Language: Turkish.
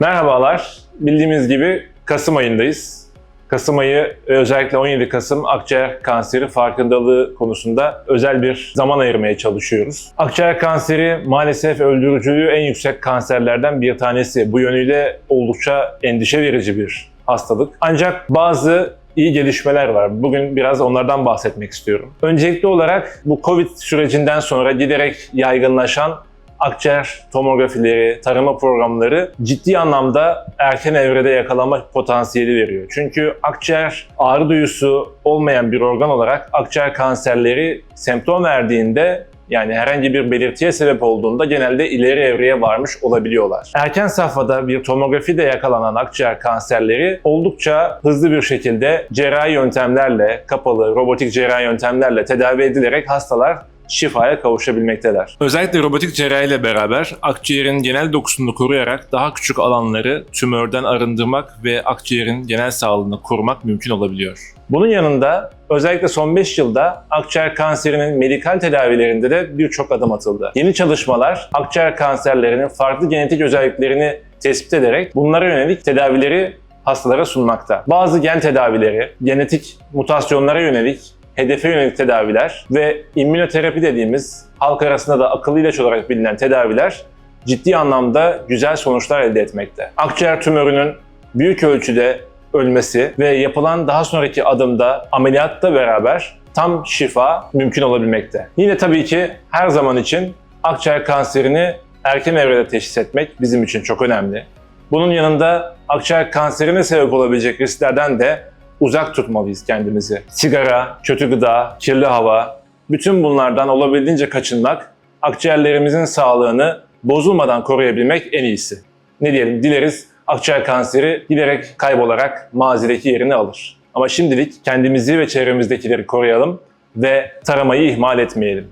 Merhabalar. Bildiğimiz gibi Kasım ayındayız. Kasım ayı ve özellikle 17 Kasım akciğer kanseri farkındalığı konusunda özel bir zaman ayırmaya çalışıyoruz. Akciğer kanseri maalesef öldürücülüğü en yüksek kanserlerden bir tanesi. Bu yönüyle oldukça endişe verici bir hastalık. Ancak bazı iyi gelişmeler var. Bugün biraz onlardan bahsetmek istiyorum. Öncelikli olarak bu Covid sürecinden sonra giderek yaygınlaşan akciğer tomografileri, tarama programları ciddi anlamda erken evrede yakalama potansiyeli veriyor. Çünkü akciğer ağrı duyusu olmayan bir organ olarak akciğer kanserleri semptom verdiğinde yani herhangi bir belirtiye sebep olduğunda genelde ileri evreye varmış olabiliyorlar. Erken safhada bir tomografide yakalanan akciğer kanserleri oldukça hızlı bir şekilde cerrahi yöntemlerle, kapalı robotik cerrahi yöntemlerle tedavi edilerek hastalar şifaya kavuşabilmekteler. Özellikle robotik cerrahi ile beraber akciğerin genel dokusunu koruyarak daha küçük alanları tümörden arındırmak ve akciğerin genel sağlığını korumak mümkün olabiliyor. Bunun yanında özellikle son 5 yılda akciğer kanserinin medikal tedavilerinde de birçok adım atıldı. Yeni çalışmalar akciğer kanserlerinin farklı genetik özelliklerini tespit ederek bunlara yönelik tedavileri hastalara sunmakta. Bazı gen tedavileri, genetik mutasyonlara yönelik hedefe yönelik tedaviler ve immünoterapi dediğimiz halk arasında da akıllı ilaç olarak bilinen tedaviler ciddi anlamda güzel sonuçlar elde etmekte. Akciğer tümörünün büyük ölçüde ölmesi ve yapılan daha sonraki adımda ameliyatla beraber tam şifa mümkün olabilmekte. Yine tabii ki her zaman için akciğer kanserini erken evrede teşhis etmek bizim için çok önemli. Bunun yanında akciğer kanserine sebep olabilecek risklerden de uzak tutmalıyız kendimizi. Sigara, kötü gıda, kirli hava, bütün bunlardan olabildiğince kaçınmak, akciğerlerimizin sağlığını bozulmadan koruyabilmek en iyisi. Ne diyelim, dileriz akciğer kanseri giderek kaybolarak mazideki yerini alır. Ama şimdilik kendimizi ve çevremizdekileri koruyalım ve taramayı ihmal etmeyelim.